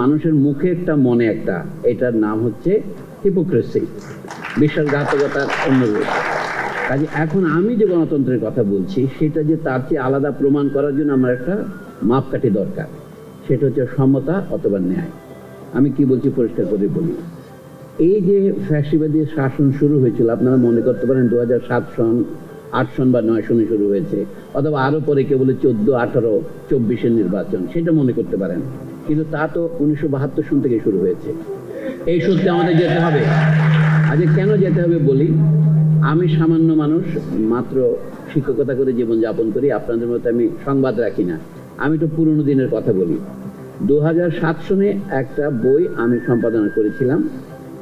মানুষের মুখে একটা, মনে একটা। এটার নাম হচ্ছে হিপোক্রেসি বিশ্বাসঘাতকতার অন্য রূপ কাজে এখন আমি যে গণতন্ত্রের কথা বলছি, সেটা যে তার চেয়ে আলাদা প্রমাণ করার জন্য আমার একটা মাপকাঠি দরকার। সেটা হচ্ছে সমতা অথবা ন্যায়। আমি কি বলছি পরিষ্কার করে বলি। এই যে ফ্যাসিবাদী শাসন শুরু হয়েছিল, আপনারা মনে করতে পারেন দু সাত সন আট সন বা নয় সনে শুরু হয়েছে অথবা আরও পরে কেবল চোদ্দ, আঠারো, চব্বিশের নির্বাচন, সেটা মনে করতে পারেন। কিন্তু তা তো উনিশশো বাহাত্তর সন থেকে শুরু হয়েছে। এই সত্যি আমাদের যেতে হবে। আজকে কেন যেতে হবে বলি? আমি সামান্য মানুষ, মাত্র শিক্ষকতা করে জীবন যাপন করি, আপনাদের মতো আমি সংবাদ রাখি না। আমি তো পুরনো দিনের কথা বলি। দু সনে একটা বই আমি সম্পাদনা করেছিলাম,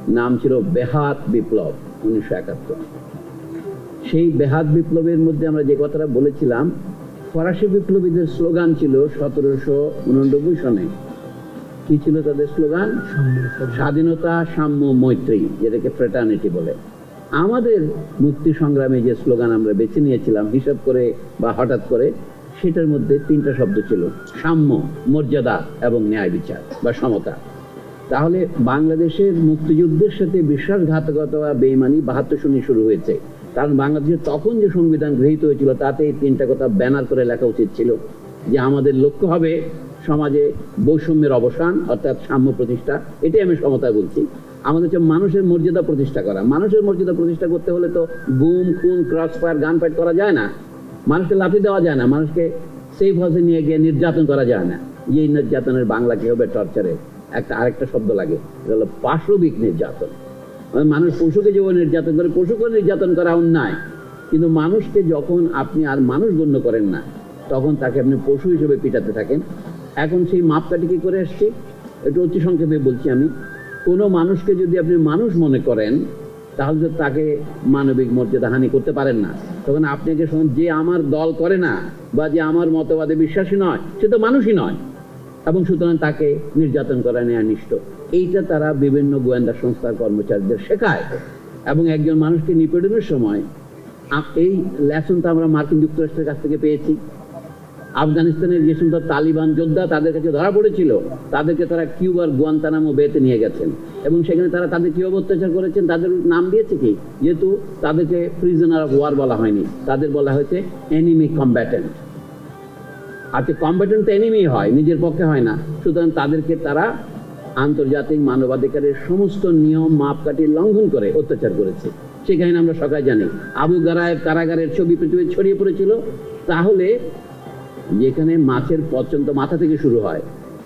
নাম ছিল বেহাত বিপ্লব, উনিশশো একাত্তর। সেই বেহাত বিপ্লবের মধ্যে আমরা যে কথাটা বলেছিলাম, ফরাসি বিপ্লবীদের স্লোগান ছিল সতেরোশো উননব্বই সনে। কি ছিল তাদের স্লোগান? স্বাধীনতা, সাম্য, মৈত্রী, যেটাকে ফ্রেটার্নিটি বলে। আমাদের মুক্তি সংগ্রামে যে স্লোগান আমরা বেছে নিয়েছিলাম, হিসাব করে বা হঠাৎ করে, সেটার মধ্যে তিনটা শব্দ ছিল, সাম্য, মর্যাদা এবং ন্যায় বিচার বা সমতা। তাহলে বাংলাদেশের মুক্তিযুদ্ধের সাথে বিশ্বাসঘাতকতা বা বেইমানি বাহাত্তর সনে শুরু হয়েছে। কারণ বাংলাদেশে তখন যে সংবিধান গৃহীত হয়েছিল তাতে এই তিনটা কথা ব্যানার করে লেখা উচিত ছিল যে আমাদের লক্ষ্য হবে সমাজে বৈষম্যের অবসান, অর্থাৎ সাম্য প্রতিষ্ঠা। এটাই আমি সমতা বলছি। আমাদের হচ্ছে মানুষের মর্যাদা প্রতিষ্ঠা করা। মানুষের মর্যাদা প্রতিষ্ঠা করতে হলে তো গুম, খুন, ক্রস ফায়ার, গান ফাইট করা যায় না। মানুষকে লাঠি দেওয়া যায় না। মানুষকে সেফ হাউসে নিয়ে গিয়ে নির্যাতন করা যায় না। এই নির্যাতনের বাংলা কি হবে টর্চারে একটা আরেকটা শব্দ লাগে, এটা হলো পাশবিক নির্যাতন। মানুষ পশুকে যেভাবে নির্যাতন করে পশুকে নির্যাতন করা অন্যায় কিন্তু মানুষকে যখন আপনি আর মানুষ গণ্য করেন না, তখন তাকে আপনি পশু হিসেবে পিটাতে থাকেন। এখন সেই মাপকাঠি কি করে আসছে একটু অতি সংক্ষেপে বলছি আমি। কোনো মানুষকে যদি আপনি মানুষ মনে করেন, তাহলে তো তাকে মানবিক মর্যাদা হানি করতে পারেন না। তখন আপনাকে যে আমার দল করে না, বা যে আমার মতবাদে বিশ্বাসী নয়, সে তো মানুষই নয়। এবং সুতরাং তাকে নির্যাতন করা নেয়া নিষ্ঠ এইটা তারা বিভিন্ন গোয়েন্দা সংস্থার কর্মচারীদের শেখায়। এবং একজন মানুষকে নিপীড়নের সময় এই লেসনটা আমরা মার্কিন যুক্তরাষ্ট্রের কাছ থেকে পেয়েছি। আফগানিস্তানের যে সমস্ত তালিবান যোদ্ধা তাদের কাছে ধরা পড়েছিল, তাদেরকে তারা কিউবার গুয়ান্তানামো বেতে নিয়ে গেছেন। এবং সেখানে তারা তাদের কীভাবে অত্যাচার করেছেন, তাদের নাম দিয়েছে কি? যেহেতু তাদেরকে প্রিজনার অফ ওয়ার বলা হয়নি। তাদের বলা হয়েছে এনিমি কম্ব্যাটেন্ট আচ্ছা কম্ব্যাটেন্ট তো এনিমি হয়, নিজের পক্ষে হয় না। সুতরাং তাদেরকে তারা আন্তর্জাতিক মানবাধিকারের সমস্ত নিয়ম মাপকাঠি লঙ্ঘন করে অত্যাচার করেছে। সে কাহিনী আমরা সকাল জানি। আবু গারায় কারাগারের ছবি পৃথিবী ছড়িয়ে পড়েছিল। তাহলে যেখানে মাছের পর্যন্ত মাথা থেকে শুরু হয়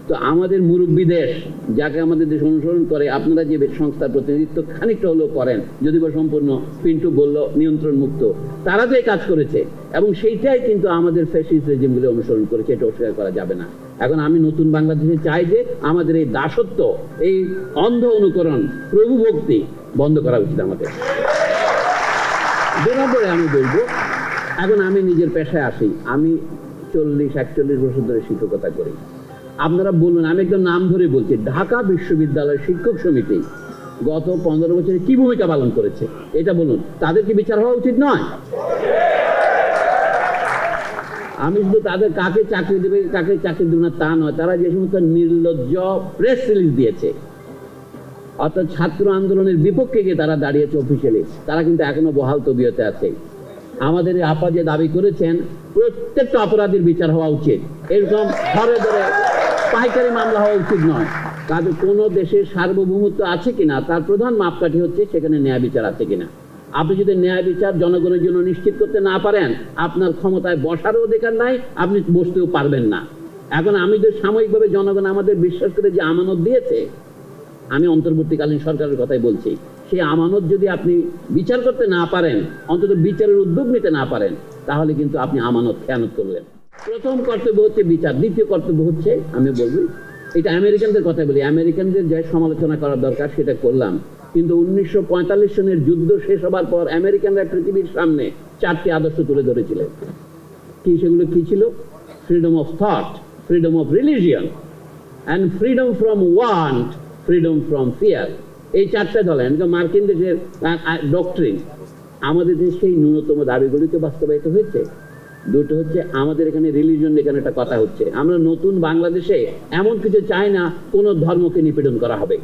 তো আমাদের মুরব্বী দেশ যাকে আমাদের দেশ অনুসরণ করে, আপনারা যে সংস্থার প্রতিনিধিত্ব খানিকটা হলেও করেন, যদি বা সম্পূর্ণ পিন্টু বলল নিয়ন্ত্রণ মুক্ত, তারা তো এই কাজ করেছে। এবং সেইটাই কিন্তু আমাদের ফ্যাসিস্ট রেজিমগুলো অনুসরণ করেছে, এটা অস্বীকার করা যাবে না। এখন আমি নতুন বাংলাদেশে চাই যে আমাদের এই দাসত্ব, এই অন্ধ অনুকরণ, প্রভু ভক্তি বন্ধ করা উচিত আমাদের। দুরাপরে আমি বলব, এখন আমি নিজের পেশায় আসি, আমি চল্লিশ, একচল্লিশ বছর ধরে শিক্ষকতা করি। আপনারা বলুন, আমি একদম নাম ধরে বলছি, ঢাকা বিশ্ববিদ্যালয় শিক্ষক সমিতি গত পনেরো বছরে কি ভূমিকা পালন করেছে? এটা বলুন, তাদের কি বিচার হওয়া উচিত নয়? আমি শুধু তাদের কাকে চাকরি দেবে, কাকে চাকরি দেবে না তা নয়, তারা যে সমস্ত নির্লজ্জ প্রেস রিলিজ দিয়েছে, অর্থাৎ ছাত্র আন্দোলনের বিপক্ষে গিয়ে তারা দাঁড়িয়েছে অফিসিয়ালি তারা কিন্তু এখনও বহাল তবিয়তে আছে। আমাদের আপা যে দাবি করেছেন, প্রত্যেকটা অপরাধীর বিচার হওয়া উচিত। এরকম ধরে ধরে পাইকারি মামলা হওয়া উচিত নয়। কাজে কোনো দেশের সার্বভৌমত্ব আছে কিনা, তার প্রধান মাপকাঠি হচ্ছে সেখানে ন্যায় বিচার আছে কিনা। আপনি যদি ন্যায় বিচার জনগণের জন্য নিশ্চিত করতে না পারেন, আপনার ক্ষমতায় বসারও অধিকার নাই, আপনি বসতেও পারবেন না। এখন আমি যে সাময়িকভাবে জনগণ আমাদের বিশ্বাস করে যে আমানত দিয়েছে আমি অন্তর্বর্তীকালীন সরকারের কথাই বলছি। সেই আমানত যদি আপনি বিচার করতে না পারেন, অন্তত বিচারের উদ্যোগ নিতে না পারেন, তাহলে কিন্তু আপনি আমানত খেয়ানত করলেন প্রথম কর্তব্য হচ্ছে বিচার, দ্বিতীয় কর্তব্য হচ্ছে, আমি বলব, এটা আমেরিকানদের কথা বলি, আমেরিকানদের যে সমালোচনা করার দরকার, সেটা করলাম। কিন্তু উনিশশো সনের যুদ্ধ শেষ হবার পর আমেরিকানরা পৃথিবীর সামনে চারটি আদর্শ তুলে ধরেছিলেন কি সেগুলো কি ছিল? Freedom of thought freedom of religion and freedom from want freedom from fear এই চারটা ধরেন মার্কিন দেশের ডক্ট্রিন আমাদের দেশে সেই ন্যূনতম দাবিগুলিকে বাস্তবায়িত হয়েছে। দুটো হচ্ছে আমাদের এখানে রিলিজন এখানে একটা কথা হচ্ছে। আমরা নতুন বাংলাদেশে এমন কিছু চাই না, কোনো ধর্মকে নিপীড়ন করা হবে।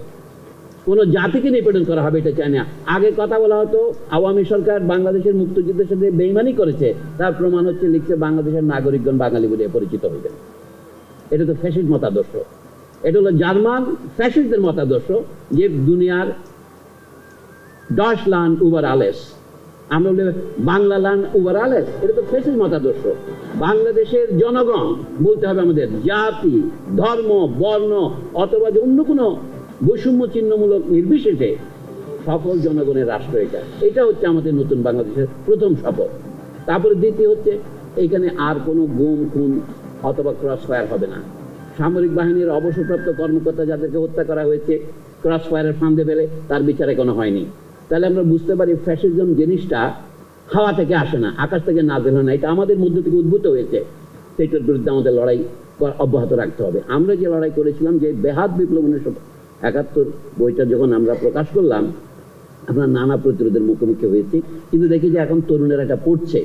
কোনো জাতিকে নিপীড়ন করা হবে এটা চাই না। আগে কথা বলা হতো, আওয়ামী সরকার বাংলাদেশের মুক্তিযুদ্ধের সাথে বেইমানি করেছে, তার প্রমাণ হচ্ছে লিখছে বাংলাদেশের নাগরিকগণ বাঙালি বলে পরিচিত হইবেন। এটা তো ফ্যাসিস্ট মতাদর্শ। এটা হলো জার্মান ফ্যাসিস্টদের মতাদর্শ যে দুনিয়ার দশ লান উবার আলেস আমরা বলি বাংলা লান উবার আলেস এটা তো ফ্যাসিস্ট মতাদর্শ। বাংলাদেশের জনগণ বলতে হবে আমাদের জাতি, ধর্ম, বর্ণ অথবা অন্য কোনো বৈষম্য চিহ্নমূলক নির্বিশেষে সকল জনগণের রাষ্ট্র এটা। এটা হচ্ছে আমাদের নতুন বাংলাদেশের প্রথম শপথ তারপরে দ্বিতীয় হচ্ছে এইখানে আর কোনো গুম, খুন অথবা ক্রস ফায়ার হবে না। সামরিক বাহিনীর অবসরপ্রাপ্ত কর্মকর্তা যাদেরকে হত্যা করা হয়েছে ক্রস ফায়ারের ফান্দে ফেলে, তার বিচারে কোনো হয়নি। তাহলে আমরা বুঝতে পারি ফ্যাসিজম জিনিসটা হাওয়া থেকে আসে না, আকাশ থেকে নাজেল হয় না। এটা আমাদের মধ্যে থেকে উদ্ভূত হয়েছে। সেটার বিরুদ্ধে আমাদের লড়াই অব্যাহত রাখতে হবে। আমরা যে লড়াই করেছিলাম, যে বেহাত বিপ্লব উনিশশো একাত্তর বইটা যখন আমরা প্রকাশ করলাম, আমরা নানা প্রতিরোধের মুখোমুখি হয়েছি। কিন্তু দেখি যে এখন তরুণেরা এটা পড়ছে।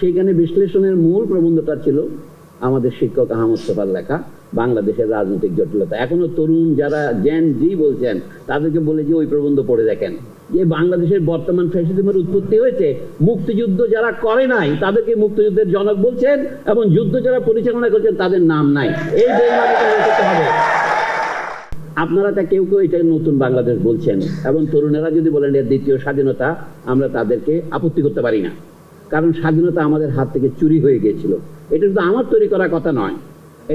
সেইখানে বিশ্লেষণের মূল প্রবন্ধটা ছিল আমাদের শিক্ষক আহমদ সোফার লেখা, বাংলাদেশের রাজনৈতিক জটিলতা। এখনও তরুণ যারা জেন জি বলছেন, তাদেরকে বলে যে ওই প্রবন্ধ পড়ে দেখেন। যে বাংলাদেশের বর্তমান ফ্যাসিজমের উৎপত্তি হয়েছে, মুক্তিযুদ্ধ যারা করে নাই, তাদেরকে মুক্তিযুদ্ধের জনক বলছেন এবং যুদ্ধ যারা পরিচালনা করছেন, তাদের নাম নাই। এই হবে। আপনারা তা কেউ কেউ এটা নতুন বাংলাদেশ বলছেন, এবং তরুণেরা যদি বলেন এর দ্বিতীয় স্বাধীনতা, আমরা তাদেরকে আপত্তি করতে পারি না। কারণ স্বাধীনতা আমাদের হাত থেকে চুরি হয়ে গিয়েছিল। এটা শুধু আমার তৈরি করা কথা নয়,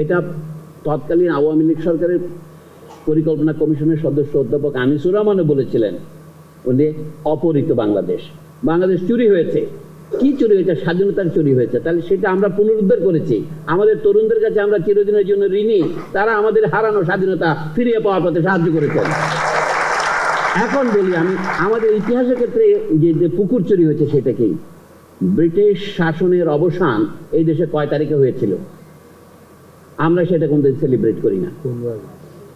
এটা তৎকালীন আওয়ামী লীগ সরকারের পরিকল্পনা কমিশনের সদস্য অধ্যাপক আনিসুর রহমানও বলেছিলেন, উনি অপহৃত বাংলাদেশ। বাংলাদেশ চুরি হয়েছে। কি চুরি হয়েছে? স্বাধীনতার চুরি হয়েছে। তাহলে সেটা আমরা পুনরুদ্ধার করেছি। আমাদের তরুণদের কাছে আমরা চিরদিনের জন্য ঋণী। তারা আমাদের হারানো স্বাধীনতা ফিরিয়ে পাওয়ার পথে সাহায্য করেছেন এখন বলি আমি, আমাদের ইতিহাসের ক্ষেত্রে যে পুকুর চুরি হয়েছে সেটা কি? ব্রিটিশ শাসনের অবসান এই দেশে কয় তারিখে হয়েছিল? আমরা সেটা কিন্তু সেলিব্রেট করি না।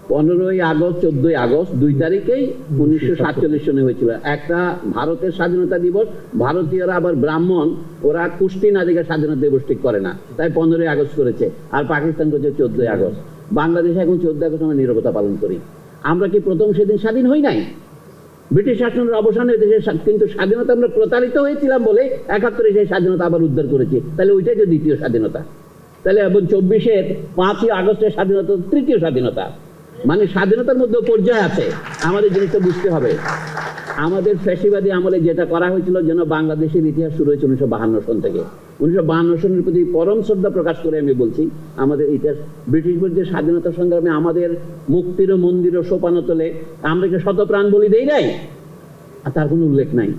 পনেরোই আগস্ট, চোদ্দই আগস্ট, দুই তারিখেই উনিশশো সাতচল্লিশ সনে হয়েছিল। একটা ভারতের স্বাধীনতা দিবস, ভারতীয়রা আবার ব্রাহ্মণ, ওরা কুষ্টি নাদিকা স্বাধীনতা দিবস ঠিক করে না। তাই পনেরোই আগস্ট করেছে, আর পাকিস্তান করেছে চোদ্দই আগস্ট। বাংলাদেশে এখন চোদ্দ আগস্ট আমরা নিরবতা পালন করি। আমরা কি প্রথম সেদিন স্বাধীন হই নাই? ব্রিটিশ শাসনের অবসানে দেশের কিন্তু স্বাধীনতা আমরা প্রতারিত হয়েছিলাম বলে একাত্তরে সেই স্বাধীনতা আবার উদ্ধার করেছি। তাহলে ওইটাই তো দ্বিতীয় স্বাধীনতা। তাহলে এবং চব্বিশের পাঁচই আগস্টের স্বাধীনতা তৃতীয় স্বাধীনতা। মানে স্বাধীনতার মধ্যে পর্যায়ে আছে। আমাদের জিনিসটা বুঝতে হবে। আমাদের ফ্যাসিবাদী আমলে যেটা করা হয়েছিল যেন বাংলাদেশের ইতিহাস শুরু হয়েছে উনিশশো বাহান্ন সন থেকে। উনিশশো বাহান্ন সনের প্রতি পরম শ্রদ্ধা প্রকাশ করে আমি বলছি, আমাদের ইতিহাস ব্রিটিশ বিরুদ্ধে স্বাধীনতা সংগ্রামে আমাদের মুক্তির মন্দির ও সোপানতলে আমরা কি শতপ্রাণ বলি দেই নাই? আর তার কোনো উল্লেখ নাই।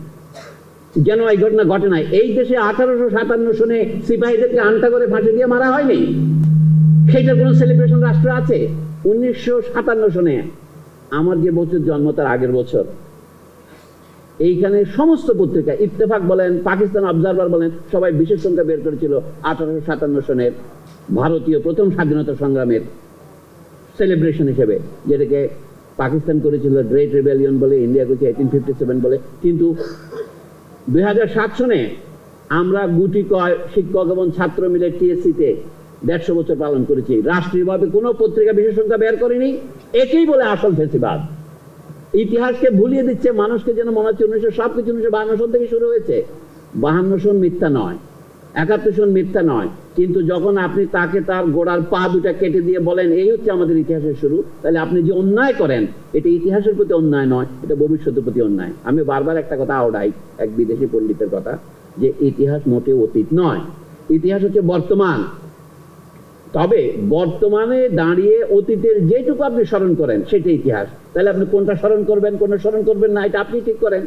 যেন এই ঘটনা ঘটে নাই। এই দেশে আঠারোশো সাতান্ন সনে সিপাহীদেরকে আনটা করে ফাঁসি দিয়ে মারা হয়নি। সেইটার কোনো সেলিব্রেশন রাষ্ট্র আছে? উনিশশো সাতান্ন সনে। আমার যে বছর জন্ম তার আগের বছর। এইখানে সমস্ত পত্রিকা, ইত্তেফাক বলেন, পাকিস্তান অবজারভার বলেন, সবাই বিশেষ সংখ্যা বের করেছিল আঠারোশো সাতান্ন সনের ভারতীয় প্রথম স্বাধীনতা সংগ্রামের সেলিব্রেশন হিসেবে, যেটাকে পাকিস্তান করেছিল গ্রেট রেবেলিয়ন বলে ইন্ডিয়া করেছে এইটিন ফিফটি সেভেন বলে। কিন্তু দুই হাজার সাত সনে আমরা গুটি কয় শিক্ষক এবং ছাত্র মিলে টিএসসিতে দেড়শো বছর পালন করেছি। রাষ্ট্রীয়ভাবে কোনো পত্রিকা বিশেষ সংখ্যা বের করেনি। একেই বলে আসল ফেসিবাদ। ইতিহাসকে ভুলিয়ে দিচ্ছে, মানুষকে যেন মনে হচ্ছে উনিশশো সব কিছু উনিশশো বাহান্ন সন থেকে শুরু হয়েছে। বাহান্ন সন মিথ্যা নয়, একাত্তর সন মিথ্যা নয়, কিন্তু যখন আপনি তাকে তার গোড়ার পা দুটা কেটে দিয়ে বলেন, এই হচ্ছে আমাদের ইতিহাসের শুরু, তাহলে আপনি যে অন্যায় করেন, এটা ইতিহাসের প্রতি অন্যায় নয়, এটা ভবিষ্যতের প্রতি অন্যায়। আমি বারবার একটা কথা আওড়াই, এক বিদেশি পণ্ডিতের কথা, যে ইতিহাস মোটেও অতীত নয়। ইতিহাস হচ্ছে বর্তমান। তবে বর্তমানে দাঁড়িয়ে অতীতের যেটুকু আপনি স্মরণ করেন, সেটা ইতিহাস। তাহলে আপনি কোনটা স্মরণ করবেন, কোনটা স্মরণ করবেন না, এটা আপনি ঠিক করেন।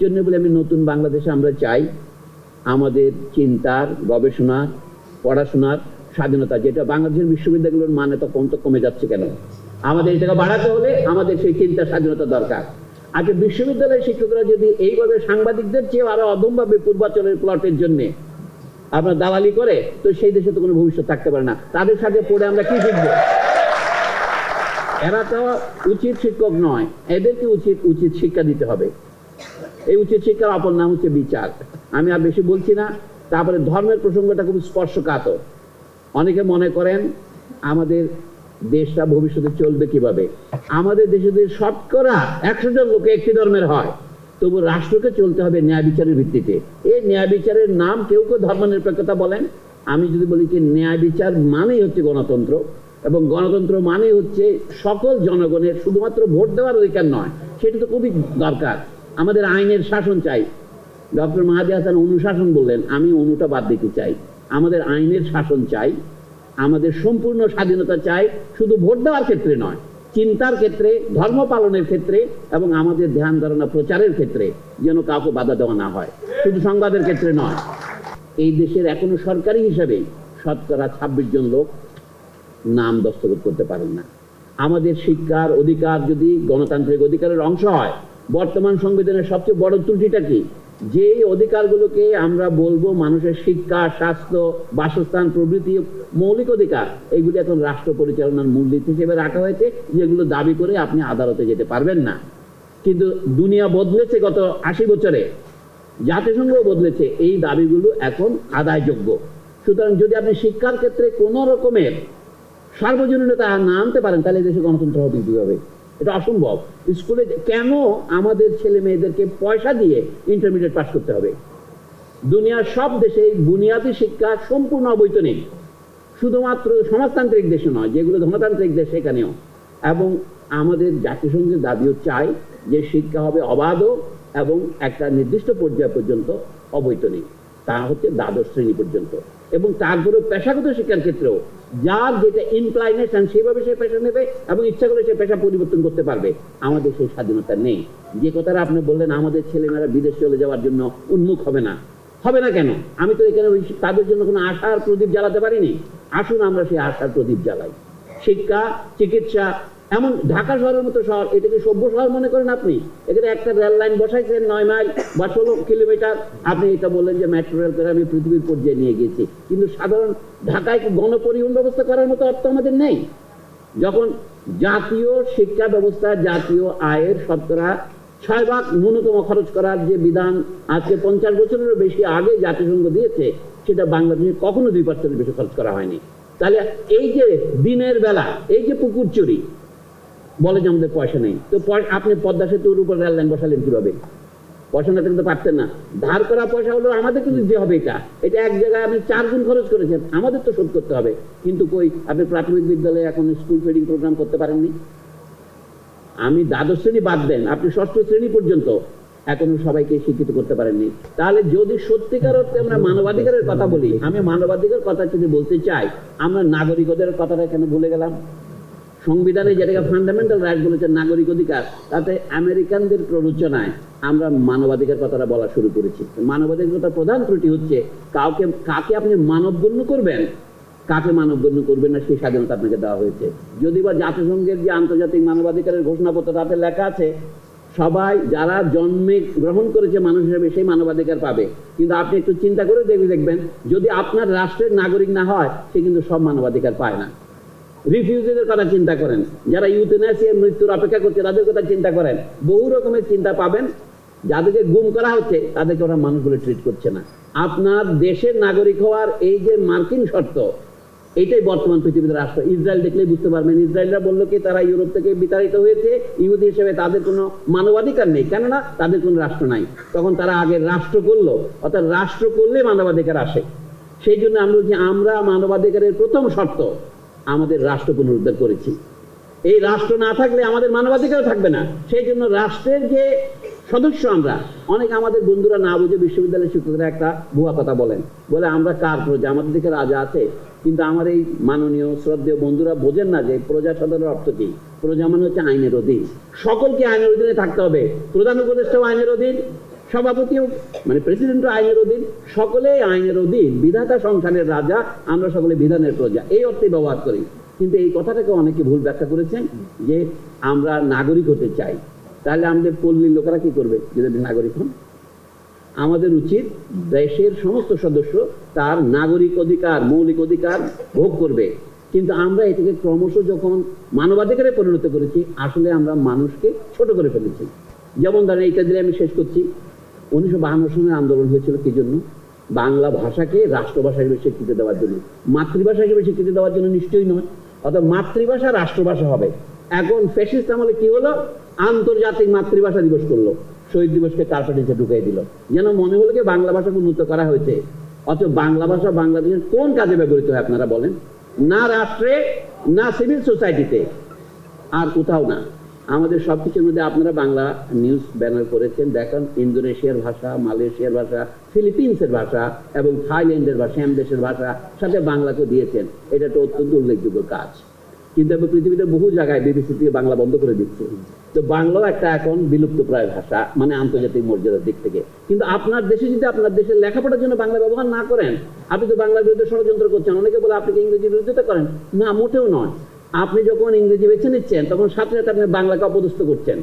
জন্য বলে আমি নতুন বাংলাদেশে আমরা চাই আমাদের চিন্তার, গবেষণার, পড়াশোনার স্বাধীনতা, যেটা বাংলাদেশের বিশ্ববিদ্যালয়গুলোর মানে তো কম তো কমে যাচ্ছে কেন? আমাদের এটাকে বাড়াতে হলে আমাদের সেই চিন্তার স্বাধীনতা দরকার। আজকে বিশ্ববিদ্যালয়ের শিক্ষকরা যদি এইভাবে সাংবাদিকদের চেয়ে আরও অদমভাবে পূর্বাচলের প্লটের জন্যে আপনার দালালি করে, তো সেই দেশে তো কোনো ভবিষ্যৎ থাকতে পারে না। তাদের সাথে পড়ে আমরা কি শিখব এরা তো উচিত শিক্ষক নয়, এদেরকে উচিত উচিত শিক্ষা দিতে হবে। এই উচিত শিক্ষার অপর নাম হচ্ছে বিচার। আমি আর বেশি বলছি না, তারপরে ধর্মের প্রসঙ্গটা খুব স্পর্শকাতর। অনেকে মনে করেন, আমাদের দেশটা ভবিষ্যতে চলবে কীভাবে? আমাদের দেশে শতকরা একশো জন লোকে একটি ধর্মের হয় তবু রাষ্ট্রকে চলতে হবে ন্যায় বিচারের ভিত্তিতে। এই ন্যায় বিচারের নাম কেউ কেউ ধর্মনিরপেক্ষতা বলেন। আমি যদি বলি কি ন্যায় বিচার মানেই হচ্ছে গণতন্ত্র, এবং গণতন্ত্র মানে হচ্ছে সকল জনগণের শুধুমাত্র ভোট দেওয়ার অধিকার নয়, সেটা তো খুবই দরকার। আমাদের আইনের শাসন চাই। ডক্টর মাহাদি হাসান অনুশাসন বললেন, আমি অনুটা বাদ দিতে চাই। আমাদের আইনের শাসন চাই। আমাদের সম্পূর্ণ স্বাধীনতা চাই। শুধু ভোট দেওয়ার ক্ষেত্রে নয় চিন্তার ক্ষেত্রে, ধর্ম পালনের ক্ষেত্রে এবং আমাদের ধ্যান ধারণা প্রচারের ক্ষেত্রে যেন কাউকে বাধা দেওয়া না হয়। শুধু সংবাদের ক্ষেত্রে নয়, এই দেশের এখনও সরকারি হিসাবে শতকরা ছাব্বিশ জন লোক নাম দস্তখত করতে পারেন না। আমাদের শিক্ষার অধিকার যদি গণতান্ত্রিক অধিকারের অংশ হয়, বর্তমান সংবিধানের সবচেয়ে বড় ত্রুটিটা কি? যে অধিকারগুলোকে আমরা বলব, মানুষের শিক্ষা, স্বাস্থ্য, বাসস্থান, প্রভৃতি, মৌলিক অধিকার, এগুলি এখন রাষ্ট্র পরিচালনার মূলনীতি হিসেবে রাখা হয়েছে, যেগুলো দাবি করে আপনি আদালতে যেতে পারবেন না। কিন্তু দুনিয়া বদলেছে গত আশি বছরে জাতিসংঘ বদলেছে, এই দাবিগুলো এখন আদায়যোগ্য। সুতরাং যদি আপনি শিক্ষার ক্ষেত্রে কোনো রকমের সার্বজনীনতা না আনতে পারেন, তাহলে দেশে গণতন্ত্র হবে কীভাবে? এটা অসম্ভব। স্কুলে কেন আমাদের ছেলে মেয়েদেরকে পয়সা দিয়ে ইন্টারমিডিয়েট পাস করতে হবে? দুনিয়ার সব দেশে বুনিয়াদী শিক্ষা সম্পূর্ণ অবৈতনিক শুধুমাত্র সমাজতান্ত্রিক দেশে নয়, যেগুলো ধনতান্ত্রিক দেশ সেখানেও। এবং আমাদের জাতিসংঘের দাবিও চাই যে শিক্ষা হবে অবাধ এবং একটা নির্দিষ্ট পর্যায় পর্যন্ত অবৈতনিক তা হচ্ছে দ্বাদশ শ্রেণি পর্যন্ত। এবং তারপরে পেশাগত শিক্ষার ক্ষেত্রেও যার যেটা ইনক্লাইনেশন সেভাবে সে পেশা নেবে এবং ইচ্ছা করে সে পেশা পরিবর্তন করতে পারবে। আমাদের সেই স্বাধীনতা নেই। যে কথাটা আপনি বললেন, আমাদের ছেলেমেয়েরা বিদেশ চলে যাওয়ার জন্য উন্মুখ হবে না। হবে না কেন? আমি তো এখানে তাদের জন্য কোনো আশার প্রদীপ জ্বালাতে পারিনি। আসুন আমরা সেই আশার প্রদীপ জ্বালাই। শিক্ষা, চিকিৎসা এমন ঢাকা শহরের মতো শহর, এটাকে সভ্য শহর মনে করেন আপনি? এখানে একটা রেল লাইন বসাইছেন, নয় মাইল বা ষোলো কিলোমিটার। আপনি এটা বললেন যে মেট্রো রেল করে আমি পৃথিবীর পর্যায়ে নিয়ে গেছি কিন্তু সাধারণ ঢাকায় গণপরিবহন ব্যবস্থা করার মতো অর্থ আমাদের নেই? যখন জাতীয় শিক্ষা ব্যবস্থা, জাতীয় আয়ের শতকরা ছয় ভাগ ন্যূনতম খরচ করার যে বিধান আজকে পঞ্চাশ বছরেরও বেশি আগে জাতিসংঘ দিয়েছে, সেটা বাংলাদেশে কখনো দুই পার্সেন্টের বেশি খরচ করা হয়নি। তাহলে এই যে দিনের বেলা, এই যে পুকুর চুরি বলে যে আমাদের পয়সা নেই। তো আপনি পদ্মা সেতুর উপর রেল লাইন বসালেন কীভাবে? পয়সা না থাকলে তো পারতেন না। ধার করা পয়সা হলো আমাদের কিন্তু দিতে হবে এটা। এটা এক জায়গায় আপনি চার গুণ খরচ করেছেন। আমাদের তো শোধ করতে হবে। কিন্তু কই, আপনি প্রাথমিক বিদ্যালয়ে এখন স্কুল ফিডিং প্রোগ্রাম করতে পারেননি? আমি দ্বাদশ শ্রেণি বাদ দেন। আপনি ষষ্ঠ শ্রেণি পর্যন্ত এখনও সবাইকে শিক্ষিত করতে পারেননি। তাহলে যদি সত্যিকার অর্থে আমরা মানবাধিকারের কথা বলি, আমি মানবাধিকার কথা যদি বলতে চাই, আমরা নাগরিকদের কথাটা কেন ভুলে গেলাম? সংবিধানে যেটাকে ফান্ডামেন্টাল রাইট বলেছে নাগরিক অধিকার, তাতে আমেরিকানদের প্ররোচনায় আমরা মানবাধিকার কথাটা বলা শুরু করেছি। মানবাধিকার প্রধান ত্রুটি হচ্ছে কাউকে, কাকে আপনি মানবগণ্য করবেন? কাকে মানবগণ্য করবেন না সেই স্বাধীনতা আপনাকে দেওয়া হয়েছে। যদি বা জাতিসংঘের যে আন্তর্জাতিক মানবাধিকারের ঘোষণাপত্র তাতে লেখা আছে, সবাই যারা জন্মে গ্রহণ করেছে মানুষ হিসেবে সেই মানবাধিকার পাবে। কিন্তু আপনি একটু চিন্তা করে দেখবে দেখবেন, যদি আপনার রাষ্ট্রের নাগরিক না হয়, সে কিন্তু সব মানবাধিকার পায় না। রিফিউজিদের কথা চিন্তা করেন। যারা ইউথেনাসিয়ার মৃত্যুর অপেক্ষা করছে, তাদের কথা চিন্তা করেন। বহু রকমের চিন্তা পাবেন। যাদেরকে গুম করা হচ্ছে, তাদেরকে ওরা মানুষগুলো ট্রিট করছে না। আপনার দেশের নাগরিক হওয়ার এই যে মার্কিন শর্ত, এটাই বর্তমান পৃথিবীতে রাষ্ট্র। ইসরায়েল দেখলেই বুঝতে পারবেন। ইসরায়েলরা বলল কি, তারা ইউরোপ থেকে বিতাড়িত হয়েছে। ইহুদি হিসেবে তাদের কোনো মানবাধিকার নেই। কেননা, তাদের কোনো রাষ্ট্র নাই। তখন তারা আগে রাষ্ট্র করল। অর্থাৎ রাষ্ট্র করলে মানবাধিকার আসে। সেই জন্য আমরা বলছি, আমরা মানবাধিকারের প্রথম শর্ত আমাদের রাষ্ট্র পুনরুদ্ধার করেছি। এই রাষ্ট্র না থাকলে আমাদের মানবাধিকার থাকবে না। সেই জন্য রাষ্ট্রের যে সদস্য আমরা, অনেক আমাদের বন্ধুরা না বুঝে বিশ্ববিদ্যালয়ের শিক্ষকরা একটা ভুয়া কথা বলেন। বলে, আমরা কার প্রজা? আমাদের দিকে রাজা আছে। কিন্তু আমার এই মাননীয়, শ্রদ্ধেয় বন্ধুরা বোঝেন না যে প্রজা সদনের অর্থ কি? প্রজা মানে হচ্ছে আইনের অধীন। সকলকে আইনের অধীনে থাকতে হবে। প্রধান উপদেষ্টাও আইনের অধীন সভাপতিও মানে প্রেসিডেন্টও আইনের অধীন, সকলেই আইনের অধীন, বিধাতা সংসারের রাজা, আমরা সকলে বিধানের প্রজা, এই অর্থে ব্যবহার করি। কিন্তু এই কথাটাকে অনেকে ভুল ব্যাখ্যা করেছেন, যে আমরা নাগরিক হতে চাই। তাহলে আমাদের পল্লীর লোকেরা কি করবে, যদি নাগরিক হন? আমাদের উচিত দেশের সমস্ত সদস্য তার নাগরিক অধিকার, মৌলিক অধিকার ভোগ করবে। কিন্তু আমরা এটাকে ক্রমশ যখন মানবাধিকারে পরিণত করেছি, আসলে আমরা মানুষকে ছোট করে ফেলেছি। যেমন ধরেন এইটা দিলে আমি শেষ করছি। উনিশশো বাহান্ন সনের আন্দোলন হয়েছিল কি জন্য? বাংলা ভাষাকে রাষ্ট্রভাষা হিসেবে স্বীকৃতি দেওয়ার জন্য। মাতৃভাষা হিসেবে স্বীকৃতি দেওয়ার জন্য নিশ্চয়ই নয়, অর্থাৎ মাতৃভাষা রাষ্ট্রভাষা হবে। এখন ফ্যাসিস্ট আমলে কি হলো? আন্তর্জাতিক মাতৃভাষা দিবস করল। শহীদ দিবসকে কার্পেট নিচে ঢুকাই দিল। যেন মনে হলো বাংলা ভাষাকে উন্নত করা হয়েছে। অথচ বাংলা ভাষা বাংলাদেশের কোন কাজে ব্যবহৃত হয় আপনারা বলেন? না রাষ্ট্রে, না সিভিল সোসাইটিতে আর কোথাও না। আমাদের সবকিছুর মধ্যে আপনারা বাংলা নিউজ ব্যানার করেছেন। দেখেন ইন্দোনেশিয়ার ভাষা, মালয়েশিয়ার ভাষা, ফিলিপিন্সের ভাষা এবং থাইল্যান্ডের ভাষা দেশের ভাষা, সাথে বাংলাকে দিয়েছেন। এটা তো অত্যন্ত উল্লেখযোগ্য কাজ। কিন্তু এখন পৃথিবীতে বহু জায়গায় বিবিসি থেকে বাংলা বন্ধ করে দিচ্ছে। তো বাংলাও একটা এখন বিলুপ্ত প্রায় ভাষা মানে আন্তর্জাতিক মর্যাদার দিক থেকে। কিন্তু আপনার দেশে যদি আপনার দেশের লেখাপড়ার জন্য বাংলা ব্যবহার না করেন, আপনি তো বাংলার বিরুদ্ধে ষড়যন্ত্র করছেন। অনেকে বলে আপনি কি ইংরেজি বিরোধিতা করেন? না, মোটেও নয়। আপনি যখন ইংরেজি বেছে নিচ্ছেন, তখন সাথে সাথে আপনি বাংলাকে অপদস্থ করছেন।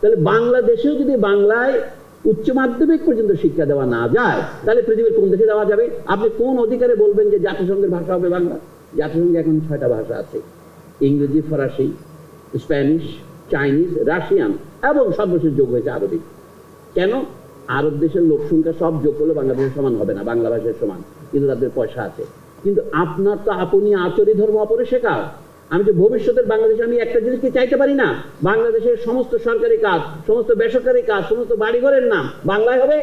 তাহলে বাংলাদেশেও যদি বাংলায় উচ্চ মাধ্যমিক পর্যন্ত শিক্ষা দেওয়া না যায়, তাহলে পৃথিবীর কোন দেশে দেওয়া যাবে? আপনি কোন অধিকারে বলবেন যে জাতিসংঘের ভাষা হবে বাংলা? জাতিসংঘে এখন ছয়টা ভাষা আছে। ইংরেজি, ফরাসি, স্প্যানিশ, চাইনিজ, রাশিয়ান এবং সর্বশেষ যোগ হয়েছে আরবিক কেন? আরব দেশের লোক সংখ্যা সব যোগ করলে বাংলাদেশের সমান হবে না, বাংলা ভাষার সমান। কিন্তু তাদের পয়সা আছে। কিন্তু আপনার তো আপনি আচরি ধর্ম অপরে শেখাও আমি যে ভবিষ্যতের বাংলাদেশে আমি একটা জিনিসকে চাইতে পারি না? বাংলাদেশের সমস্ত সরকারি কাজ সমস্ত বেসরকারি কাজ সমস্ত বাড়িঘরের নাম বাংলায় হবে?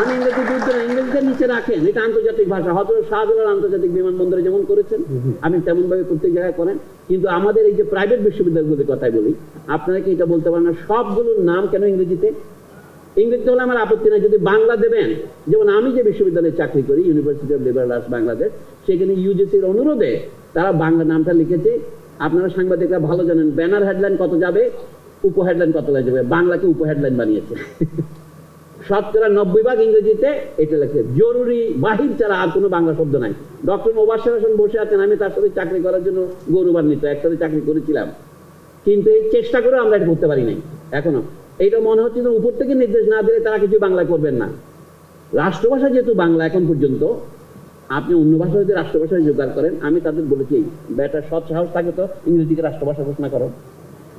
আমি ইংরেজি বিরুদ্ধে না, ইংরেজিতে নিচে রাখেন। এটা আন্তর্জাতিক ভাষা। হয়তো শাহজালাল আন্তর্জাতিক বিমানবন্দরে যেমন করেছেন আপনি তেমন ভাবে প্রত্যেক জায়গায় করেন। কিন্তু আমাদের এই যে প্রাইভেট বিশ্ববিদ্যালয়গুলির কথাই বলি আপনারা কি এটা বলতে পারেন না? সবগুলোর নাম কেন ইংরেজিতে? ইংরেজিতে হলে আমার আপত্তি নাই। যদি বাংলা দেবেন, যেমন আমি যে বিশ্ববিদ্যালয়ে চাকরি করি university of liberal arts Bangladesh সেখানে ইউজিসির অনুরোধে তারা বাংলা নামটা লিখেছে। আপনারা সাংবাদিকরা ভালো জানেন, ব্যানার হেডলাইন কত যাবে, উপ হেডলাইন কত যাবে। বাংলাকে উপ হেডলাইন বানিয়েছে। শতকরা নব্বই ভাগ ইংরেজিতে এটা লেখে। জরুরি, বাহির ছাড়া আর কোনো বাংলা শব্দ নাই। ডক্টর মোবাসের হোসেন বসে আছেন, আমি তার সাথে চাকরি করার জন্য গৌরবান্বিত। একসাথে চাকরি করেছিলাম। কিন্তু এই চেষ্টা করে আমরা এটা করতে পারি নাই, এখনও। এইটা মনে হচ্ছে যে উপর থেকে নির্দেশ না দিলে তারা কিছু বাংলায় করবেন না। রাষ্ট্রভাষা যেহেতু বাংলা এখন পর্যন্ত, আপনি অন্য ভাষা যদি রাষ্ট্রভাষায় জোগাড় করেন, আমি তাদের বলেছি বেটা সৎ সাহস থাকে তো ইংরেজিকে রাষ্ট্রভাষা ঘোষণা করো।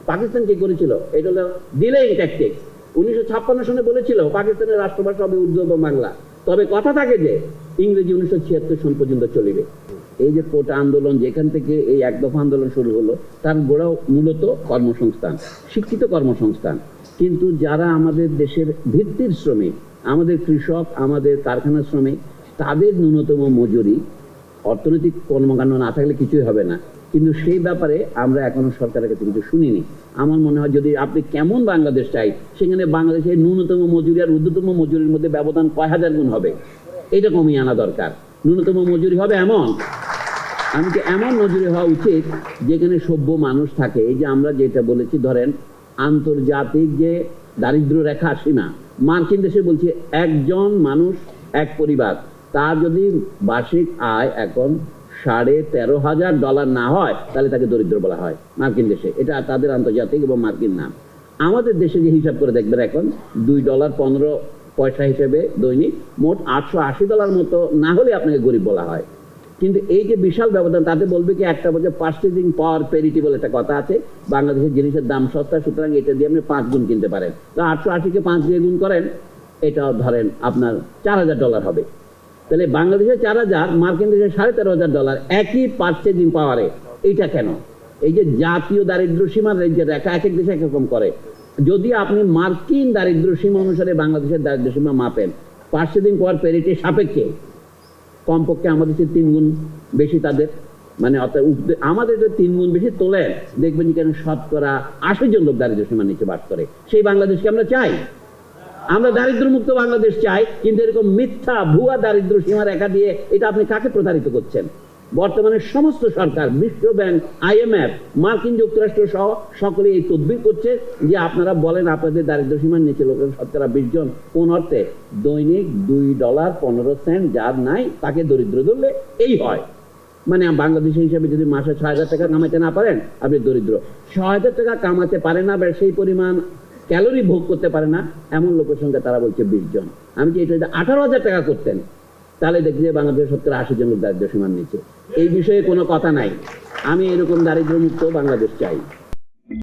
পাকিস্তান কি করেছিল? এটা হলো ডিলেইং ট্যাকটিক্স উনিশশো ছাপ্পান্ন সনে বলেছিল, পাকিস্তানের রাষ্ট্রভাষা হবে উর্দু এবং বাংলা। তবে কথা থাকে যে, ইংরেজি উনিশশো ছিয়াত্তর সন পর্যন্ত চলিবে। এই যে কোটা আন্দোলন, যেখান থেকে এই এক দফা আন্দোলন শুরু হলো, তার গোড়াও মূলত কর্মসংস্থান, শিক্ষিত কর্মসংস্থান। কিন্তু যারা আমাদের দেশের ভিত্তির শ্রমিক, আমাদের কৃষক, আমাদের কারখানা শ্রমিক, তাদের ন্যূনতম মজুরি অর্থনৈতিক কর্মকাণ্ড না থাকলে কিছুই হবে না। কিন্তু সেই ব্যাপারে আমরা এখনও সরকারের কাছে কিছু শুনিনি। আমার মনে হয় যদি আপনি কেমন বাংলাদেশ চাই, সেখানে বাংলাদেশের ন্যূনতম মজুরি আর ঊর্ধ্বতম মজুরির মধ্যে ব্যবধান কয় হাজার গুণ হবে। এটা কমিয়ে আনা দরকার। ন্যূনতম মজুরি হবে এমন। আমি যে এমন মজুরি হওয়া উচিত যেখানে সভ্য মানুষ থাকে? এই যে আমরা যেটা বলেছি, ধরেন আন্তর্জাতিক যে দারিদ্র রেখা সীমা, মার্কিন দেশে বলছে একজন মানুষ, এক পরিবার, তার যদি বার্ষিক আয় এখন সাড়ে তেরো হাজার ডলার না হয়, তাহলে তাকে দরিদ্র বলা হয় মার্কিন দেশে। এটা তাদের আন্তর্জাতিক এবং মার্কিন নাম। আমাদের দেশে যে হিসাব করে দেখবেন এখন, দুই ডলার পনেরো পয়সা হিসেবে দৈনিক মোট আটশো আশি ডলার মতো না হলে আপনাকে গরিব বলা হয়। কিন্তু এই যে বিশাল ব্যবধান, তাতে বলবে কি একটা বলছে পার্চেজিং পাওয়ার পেরিটি বলে একটা কথা আছে, বাংলাদেশের জিনিসের দাম সস্তা, সুতরাং এটা দিয়ে আপনি পাঁচ গুণ কিনতে পারেন। তো আটশো আশিকে পাঁচ দিয়ে গুণ করেন এটা ধরেন আপনার চার হাজার ডলার হবে। তাহলে বাংলাদেশে চার হাজার, মার্কিন দেশে সাড়ে তেরো হাজার ডলার একই পার্চেজিং পাওয়ারে এইটা কেন? এই যে জাতীয় দারিদ্র সীমার যে রেখা এক এক দেশে এক রকম করে। যদি আপনি মার্কিন দারিদ্র সীমা অনুসারে বাংলাদেশের দারিদ্র সীমা মাপেন পার্চেজিং পাওয়ার পেরিটির সাপেক্ষে কমপক্ষে আমাদের চেয়ে তিন গুণ বেশি তাদের। মানে অর্থাৎ আমাদের যে তিন গুণ বেশি তোলে, দেখবেন কেন শতকরা আশি জন লোক দারিদ্র সীমার নিচে বাস করে। সেই বাংলাদেশকে আমরা চাই। আমরা দারিদ্র মুক্ত বাংলাদেশ চাই, কিন্তু এরকম মিথ্যা, ভুয়া দারিদ্র সীমা রেখা দিয়ে এটা আপনি কাকে প্রতারিত করছেন? বর্তমানে সমস্ত সরকার বিশ্ব ব্যাংক আইএমএফ মার্কিন যুক্তরাষ্ট্র সহ সকলে এই তদবির করছে যে আপনারা বলেন আপনাদের দারিদ্র সীমার নিচে লোকের শতকরা বিশ জন কোন অর্থে দৈনিক দুই ডলার পনেরো সেন্ট যার নাই তাকে দরিদ্র ধরলে এই হয়। মানে বাংলাদেশ হিসাবে যদি মাসে ছয় হাজার টাকা কামাইতে না পারেন, আপনি দরিদ্র। ছয় হাজার টাকা কামাতে পারে না বা সেই পরিমাণ ক্যালোরি ভোগ করতে পারে না, এমন লোকের সংখ্যা তারা বলছে বিশ জন। আমি যে এটা আঠারো হাজার টাকা করতেন তাহলে দেখি যে বাংলাদেশ সত্তর আশি জন দারিদ্র সীমার নিচে। এই বিষয়ে কোনো কথা নাই। আমি এরকম দারিদ্র মুক্ত বাংলাদেশ চাই।